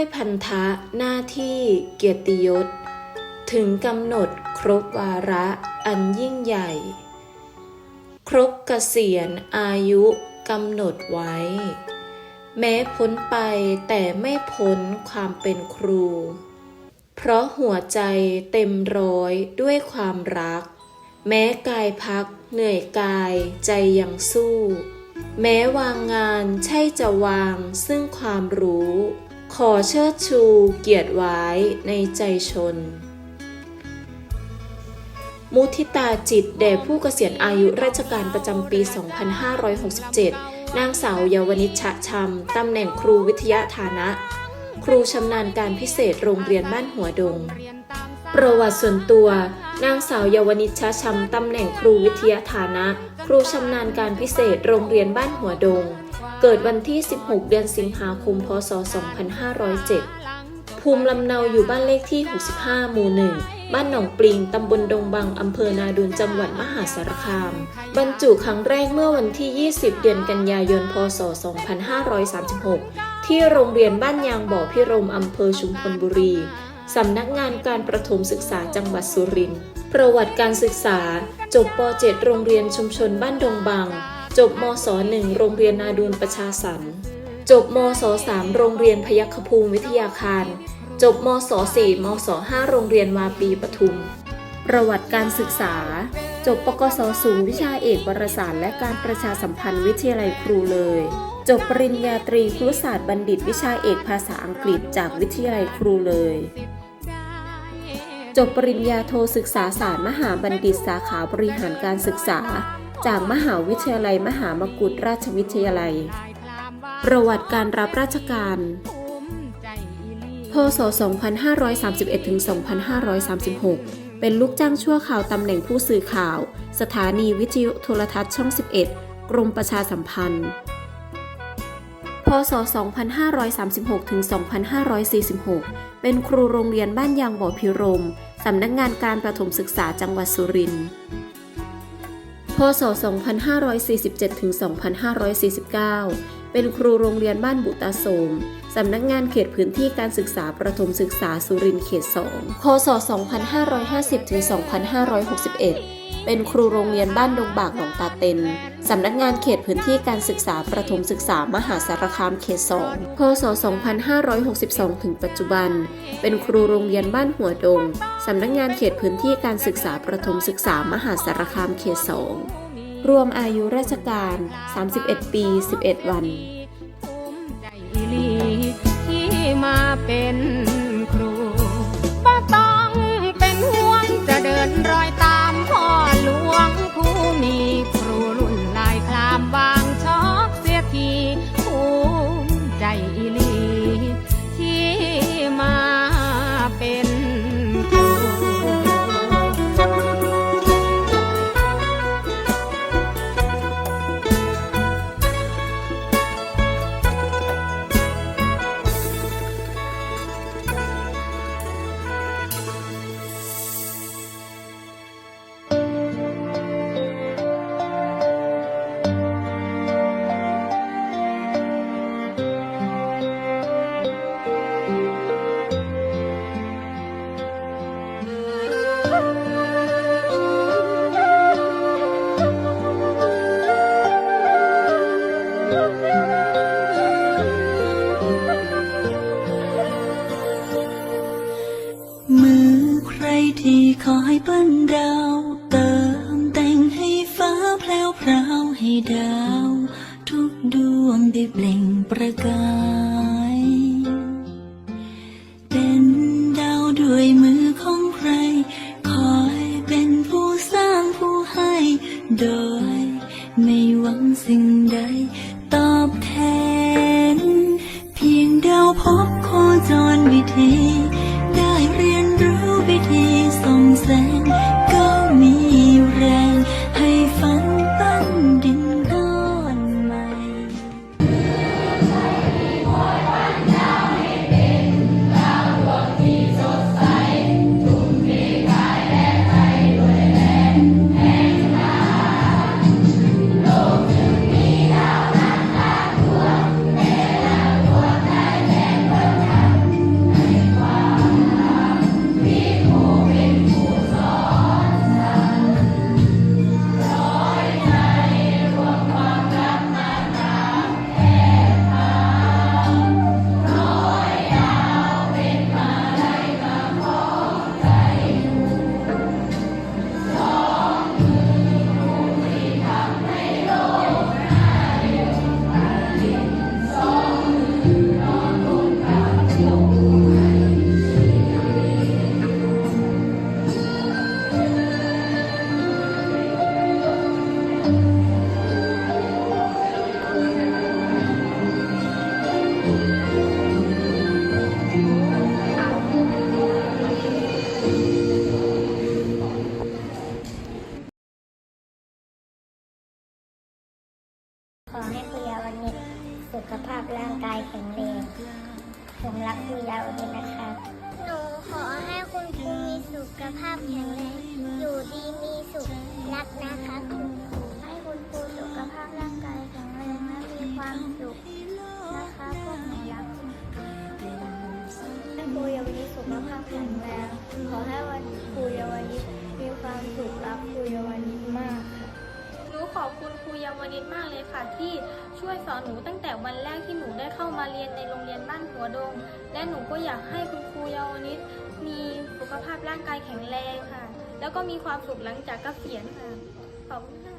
ด้วยพันธะหน้าที่เกียรติยศ ถึงกำหนดครบวาระอันยิ่งใหญ่ ครบเกษียณอายุกำหนดไว้ แม้พ้นไปแต่ไม่พ้นความเป็นครู เพราะหัวใจเต็มร้อยด้วยความรัก แม้กายพักเหนื่อยกายใจยังสู้ แม้วางงานใช่จะวางซึ่งความรู้ ขอเชิดชูเกียรติไว้ในใจชน มุทิตาจิตแด่ผู้เกษียณอายุราชการประจำปี 2567 นางสาวเยาวนิชชะชำตำแหน่งครูวิทยาฐานะ ครูชำนาญการพิเศษโรงเรียนบ้านหัวดง ประวัติส่วนตัวนางสาวเยาวนิชชะชำตำแหน่งครูวิทยาฐานะ ครูชำนาญการพิเศษโรงเรียนบ้านหัวดง เกิดวันที่ 16 เดือนสิงหาคม พศ 2507 ภูมิลำเนาอยู่บ้านเลขที่ 65 หมู่ 1 บ้านหนองปลิง ตำบลดงบัง อำเภอนาดุลจังหวัดมหาสารคาม บรรจุครั้งแรกเมื่อวันที่ 20 เดือนกันยายน พศ 2536 ที่โรงเรียนบ้านยางบ่อพิรม อำเภอชุมพลบุรี สำนักงานการประถมศึกษาจังหวัดสุรินทร์ ประวัติการศึกษา จบป .7 โรงเรียนชุมชนบ้านดงบัง จบมศ .1 โรงเรียนนาดูลประชาสรรจบมศ .3 โรงเรียนพยัคฆภูมิวิทยาคาร จบมศ .4 มศ .5 โรงเรียนวาปีปทุม ประวัติการศึกษา จบปกศสูงวิชาเอกวารสารและการประชาสัมพันธ์วิทยาลัยครูเลย จบปริญญาตรีครุศาสตร์บัณฑิตวิชาเอกภาษาอังกฤษจากวิทยาลัยครูเลยจบปริญญาโทศึกษาศาสตร์มหาบัณฑิตสาขาบริหารการศึกษา จากมหาวิทยาลัยมหามกุฏราชวิทยาลัย ประวัติการรับราชการ พศ .2531-2536 เป็นลูกจ้างชั่วคราวตำแหน่งผู้สื่อข่าว สถานีวิทยุโทรทัศน์ช่อง 11 กรมประชาสัมพันธ์ พศ .2536-2546 เป็นครูโรงเรียนบ้านยางบ่อพิรมสำนักงานการประถมศึกษาจังหวัดสุรินทร์ ศ 2547 ถึง 2549 เป็นครูโรงเรียนบ้านบุตาโสม สำนักงานเขตพื้นที่การศึกษาประถมศึกษาสุรินทร์เขต 2 พศ 2550 ถึง 2561 เป็นครูโรงเรียนบ้านดงบากหนองตาเต็นสำนักงานเขตพื้นที่การศึกษาประถมศึกษามหาสารคามเขต 2 พศ 2562 ถึงปัจจุบัน เป็นครูโรงเรียนบ้านหัวดง สำนักงานเขตพื้นที่การศึกษาประถมศึกษามหาสารคามเขต 2 รวมอายุราชการ 31 ปี 11 วันที่มาเป็น คอยปั้นดาวเติมแต่งให้ฟ้าแพลวพราวให้ดาว ทุกดวงได้เปล่งประกาย เป็นดาวด้วยมือของใคร คอยเป็นผู้สร้างผู้ให้ โดยไม่หวังสิ่งใดตอบแทน เพียงดาวพบโคจรวิธี อให้คุยาวนิชสุขภาพร่างกายแข็งแรงผมรักคุยาวนิชนะครับหนูขอให้คุณครูมีสุขภาพแข็งแรง อยู่ดีมีสุขรักนะคะคุณครูให้คุณครูสุขภาพร่างกายแข็งแรงและมีความสุขนะคะพวกหนูรักคุณครูให้ครูเยาวนิชสุขภาพแข็งแรง ขอให้วันครูเยาวนิชมีความสุขรักครูเยาวนิชมากค่ะหนูข อบคุณครูเยาวนิตมากเลยค่ะ ที่ช่วยสอนหนูตั้งแต่วันแรกที่หนูได้เข้ามาเรียนในโรงเรียนบ้านหัวดง และหนูก็อยากให้คุณครูเยาวนิตมีสุขภาพร่างกายแข็งแรงค่ะ แล้วก็มีความสุขหลังจากเกษียณค่ะขอบคุณค่ะ